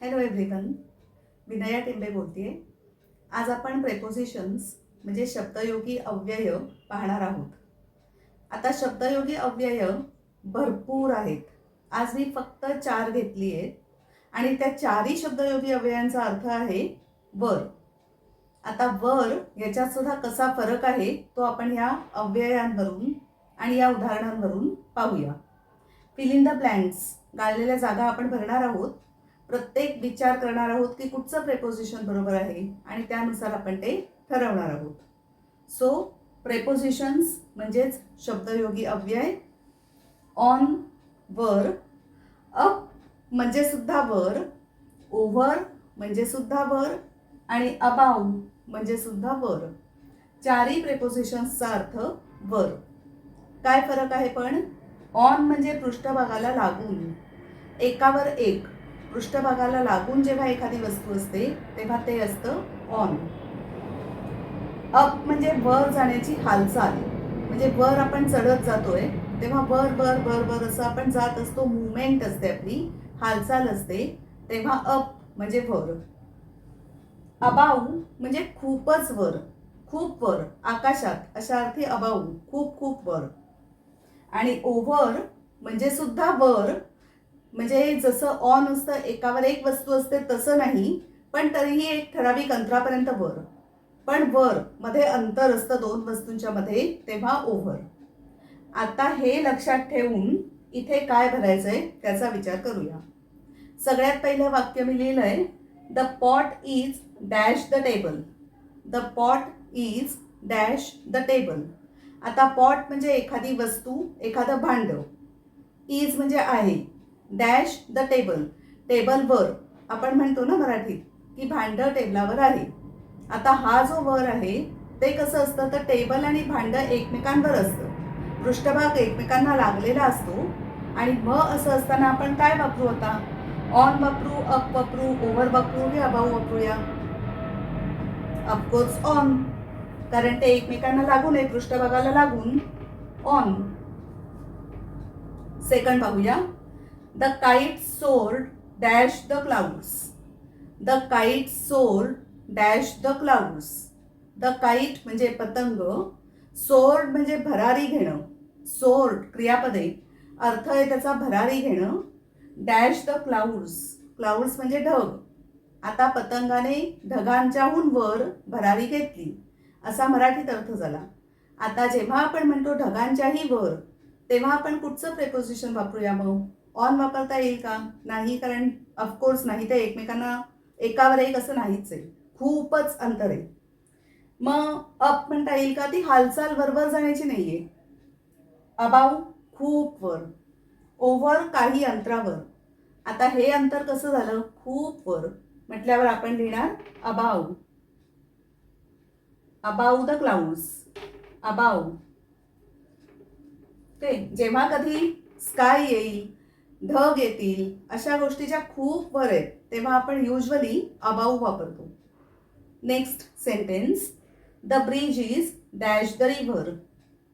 Hello everyone Vinaya टिंबे बोलते आज आपण प्रेपोजिशन्स म्हणजे शब्दयोगी अव्यय पाहणार आहोत. आता शब्दयोगी अव्यय भरपूर आहेत. आज मी फक्त चार घेतली आहेत आणि त्या चारही शब्दयोगी अव्ययांचा अर्थ आहे वर. आता वर याच्यात सुद्धा कसा फरक आहे तो आपण या अव्ययांवरून आणि या उदाहरणांवरून पाहूया. फिल इन द ब्लँक्स गाळलेल्या जागा आपण भरणार आहोत. प्रत्येक विचार करणार आहोत की कुठचं प्रेपोजिशन बरोबर आहे आणि त्यानुसार आपण ते ठरवणार आहोत. सो प्रेपोजिशन्स म्हणजेच शब्दयोगी अव्यय ऑन वर अप म्हणजे सुद्धा वर ओव्हर म्हणजे सुद्धा वर आणि अबाऊ म्हणजे सुद्धा वर चारही प्रेपोजिशन्सचा अर्थ वर काय फरक आहे पण? ऑन म्हणजे पृष्ठभागाला लागून. एकावर एक. पृष्ठभागाला लागून जेव्हा एखादी वस्तू असते तेव्हा ते असतं ऑन अप म्हणजे वर जाण्याची हालचाल. म्हणजे वर आपण चढत जातोय तेव्हा वर वर वर वर असं आपण जात असतो मुवमेंट असते आपली हालचाल असते तेव्हा अप म्हणजे वर. अबाऊ म्हणजे खूपच वर खूप वर आकाशात अशा अर्थी अबाऊ खूप खूप वर. आणि ओव्हर म्हणजे सुद्धा वर म्हणजे जसं ऑन असतं एकावर एक वस्तू असते तसं नाही पण तरीही एक ठराविक अंतरापर्यंत वर. पण वर मध्ये अंतर असतं दोन वस्तूंच्या मध्ये तेव्हा ओव्हर आता हे लक्षात ठेवून इथे काय भरायचंय त्याचा विचार करूया. सगळ्यात पहिलं वाक्य मी लिहिलं आहे the pot is dash the table the pot is dash the table आता पॉट म्हणजे एखादी वस्तू एखादं भांड. इज म्हणजे आहे. Dash the table. टेबलवर आपण म्हणतो ना मराठीत की भांड टेबलावर आहे. आता हा जो वर आहे ते कसं असतं? तर टेबल आणि भांड एकमेकांवर असतं. पृष्ठभाग एकमेकांना लागलेला असतो. आणि म असं असताना आपण काय वापरू आता? ऑन वापरू अप वापरू ओव्हर वापरू की अभाऊ वापरूया. ऑफकोर्स ऑन कारण ते एकमेकांना लागून आहे पृष्ठभागाला लागून. ऑन सेकंड पाहूया. The kite soared dash the clouds the kite soared dash the clouds the kite म्हणजे पतंग सोर्ड म्हणजे भरारी घेणं. सोर्ड क्रियापदे. अर्थ आहे त्याचा भरारी घेणं. डॅश द क्लाउड्स क्लाउड्स म्हणजे ढग. आता पतंगाने ढगांच्याहून वर भरारी घेतली. असा मराठीत अर्थ झाला. आता जेव्हा आपण म्हणतो ढगांच्याही वर तेव्हा आपण कुठचं प्रेपोजिशन वापरूया मग? ऑन वापरता येईल का? नाही कारण ऑफकोर्स नाही ते एकमेकांना एकावर एक असं नाहीच आहे. खूपच अंतर आहे. मग अप म्हणता येईल का? ती हालचाल वरवर जाण्याची नाही आहे अबाऊ खूप वर. ओव्हर काही अंतरावर. आता हे अंतर कसं झालं? खूप वर. म्हटल्यावर आपण लिहिणार about about the clouds about ते जेव्हा कधी स्काय येईल ढग येतील अशा गोष्टी ज्या खूप वर आहेत तेव्हा आपण युजली अबाऊ वापरतो. Next sentence the bridge is dash the river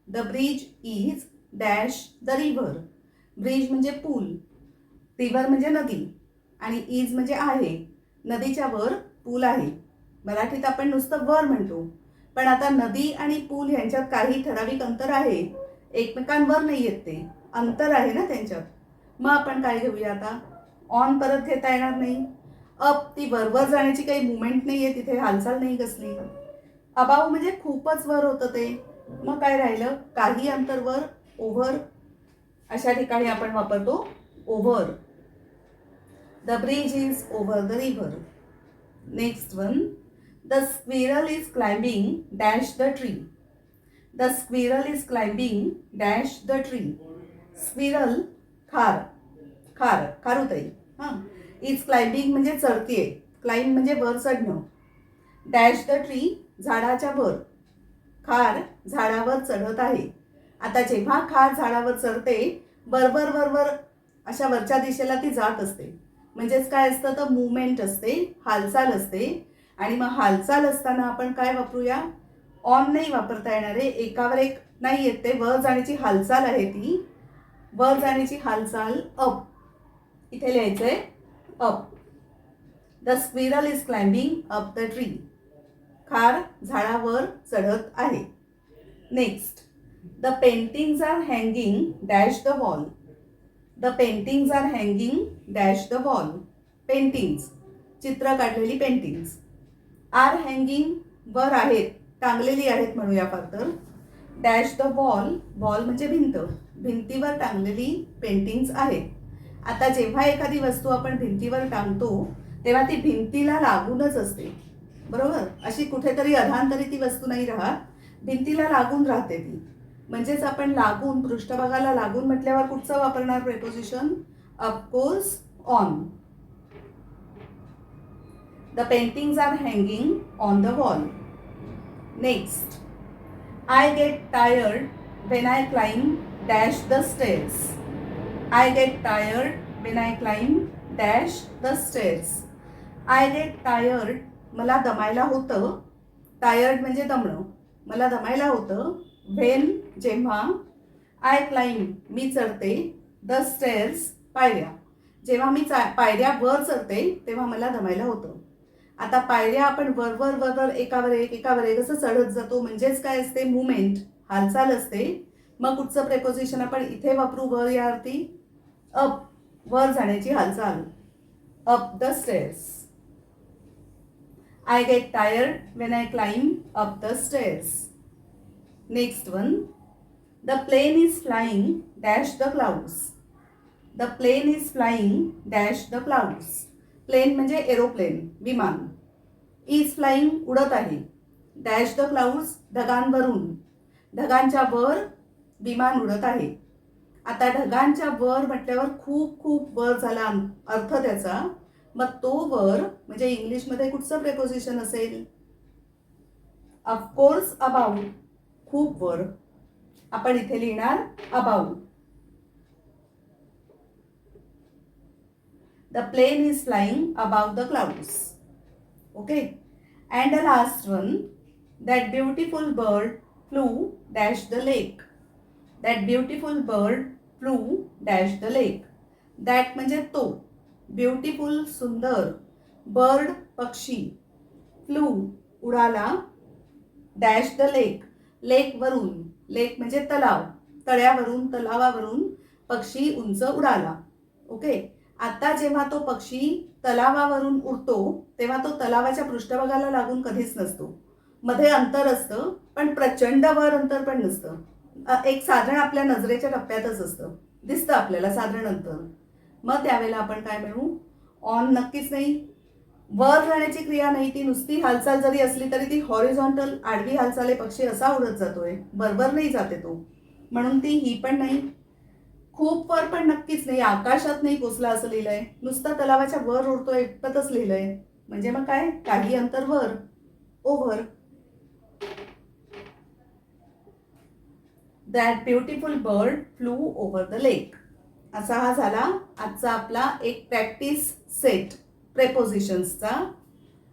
the bridge is dash the river bridge म्हणजे पूल. रिव्हर म्हणजे नदी. आणि इज म्हणजे आहे. नदीच्या वर पूल आहे. मराठीत आपण नुसतं वर म्हणतो. पण आता नदी आणि पूल यांच्यात काही ठराविक अंतर आहे. एकमेकांवर नाही येत ते. अंतर आहे ना त्यांच्यात. मग आपण काय घेऊया आता? ऑन परत घेता येणार नाही. अप ती वरवर जाण्याची काही मुवमेंट नाही आहे तिथे हालचाल नाही कसली. अबाऊ म्हणजे खूपच वर होतं ते. मग काय राहिलं? काही अंतरवर ओव्हर अशा ठिकाणी आपण वापरतो over the bridge is over the river next one the squirrel is climbing dash the tree the squirrel is climbing dash the tree squirrel खार खार खारुताई. हां. इज क्लाइम्बिंग म्हणजे चढतीये. क्लाइंब म्हणजे वर चढणं. डॅश द ट्री झाडाच्या वर खार झाडावर चढत आहे. आता जेव्हा खार झाडावर चढते वरवर वरवर अशा वरच्या दिशेला ती जात असते. म्हणजेच काय असतं? तर मुवमेंट असते हालचाल असते. आणि मग हालचाल असताना आपण काय वापरूया? ऑन नाही वापरता येणार. आहे एकावर एक नाही येत ते. वर जाण्याची हालचाल आहे ती. वर जाण्याची हालचाल अप इथे लिहायचंय up the squirrel is climbing up the tree खार झाडावर चढत आहे. Next the paintings are hanging dash the wall the paintings are hanging dash the wall paintings चित्र काढलेली पेंटिंग्ज आर हँगिंग वर आहेत टांगलेली आहेत म्हणूया फक्त डॅश द वॉल वॉल म्हणजे भिंत. भिंतीवर टांगलेली पेंटिंग्स आहेत. आता जेव्हा एखादी वस्तू आपण भिंतीवर टांगतो तेव्हा ती भिंतीला लागूनच असते. बरोबर? अशी कुठेतरी अधांतरी ती वस्तू नाही राहत. भिंतीला लागून राहते ती. म्हणजेच आपण लागून पृष्ठभागाला लागून म्हटल्यावर कुठचं वापरणार preposition of course on the paintings are hanging on the wall next I get tired when I climb dash the stairs I get tired when I climb dash the stairs I get tired मला दमायला होतं. Tired म्हणजे दमणं. मला दमायला होतं when जेव्हा I climb मी चढते द स्टेअर्स पायऱ्या. जेव्हा मी चा पायऱ्या वर चढते तेव्हा मला दमायला होतं. आता पायऱ्या आपण वरवर वरवर एकावर एक एकावर एक असं चढत जातो. म्हणजेच काय असते? मुवमेंट हालचाल असते. मग कुठचं प्रेपोजिशन आपण इथे वापरू? वर या अर्थी अप वर जाण्याची हालचाल. Up the stairs I get tired when I climb up the stairs next one the plane is flying dash the clouds the plane is flying dash the clouds plane म्हणजे एरोप्लेन विमान. Is flying उडत आहे. Dash the clouds ढगांवरून. ढगांच्या वर विमान उडत आहे. आता ढगांच्या वर म्हटल्यावर खूप खूप वर झाला अर्थ त्याचा. मग तो वर म्हणजे इंग्लिशमध्ये कुठचं प्रेपोजिशन असेल? ऑफकोर्स अबाऊ खूप वर. आपण इथे लिहिणार above the plane is flying about the clouds okay and the last one that beautiful bird flew dash the lake that beautiful bird flew dash the lake that म्हणजे तो beautiful सुंदर bird पक्षी flu उडाला dash the लेक लेकवरून लेक म्हणजे तलाव. तळ्यावरून तलावावरून पक्षी उंच उडाला. ओके आता जेव्हा तो पक्षी तलावावरून उडतो तेव्हा तो तलावाच्या पृष्ठभागाला लागून कधीच नसतो. मध्ये अंतर असतं पण प्रचंड वर अंतर पण नसतं. एक साधारण आपल्या नजरेच्या टप्प्यातच असतं. दिसतं आपल्याला साधारण अंतर. मग त्यावेळेला आपण काय म्हणू ऑन नक्कीच नाही. वर राहण्याची क्रिया नाही ती नुसती हालचाल जरी असली तरी ती हॉरिझॉन्टल आडवी हालचाल आहे पक्षी असा उडत जातोय. बरोबर नाही जाते तो. म्हणून ती ही पण नाही. खूप वर पण नक्कीच नाही आकाशात नाही पोचला असं लिहिलंय. नुसता तलावाच्या वर उडतोय इतपतच लिहिलंय. म्हणजे मग काय? काही अंतर वर over. That beautiful bird flew over the lake असा हा झाला आजचा आपला एक प्रॅक्टिस सेट प्रेपोजिशन्सचा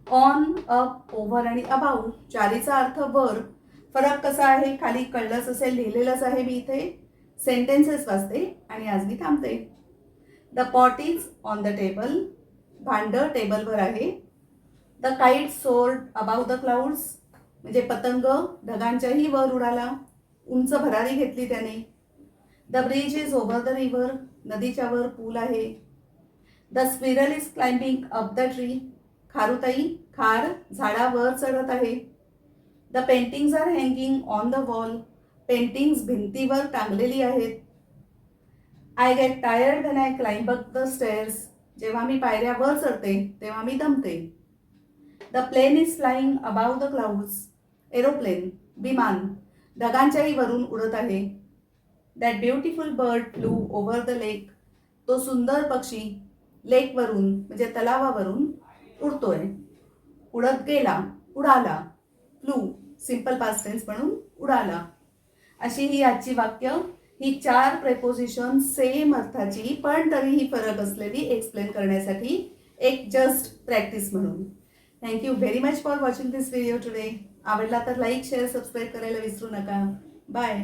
ऑन अप ओव्हर आणि अबाउट चारीचा अर्थ वर. फरक कसा आहे? खाली कळलंच असेल लिहिलेलंच आहे मी इथे. सेंटेन्सेस वाचते आणि आज मी थांबते. The pot is on the table भांड टेबलवर आहे. The kite soared above the clouds म्हणजे पतंग ढगांच्याही वर उडाला. उंच भरारी घेतली त्याने. The bridge is over the river नदीच्या वर पूल आहे. The squirrel is climbing up the tree खारुताई खार झाडावर चढत आहे. The paintings are hanging on the wall paintings भिंतीवर टांगलेली आहेत. I get tired when I climb up the stairs जेव्हा मी पायऱ्या वर चढते तेव्हा मी दमते. The plane is flying above the clouds aeroplane विमान ढगांच्याही वरून उडत आहे. That beautiful bird flew over the lake तो सुंदर पक्षी लेकवरून म्हणजे तलावावरून उडतोय. उडत गेला उडाला. फ्लू सिंपल पास्टेन्स म्हणून उडाला. अशी ही आजची वाक्य ही चार प्रेपोजिशन सेम अर्थाची पण तरीही फरक असलेली एक्सप्लेन करण्यासाठी एक जस्ट प्रॅक्टिस म्हणून. Thank you very much for watching this video today आवडला तर लाईक शेअर सबस्क्राईब करायला विसरू नका. बाय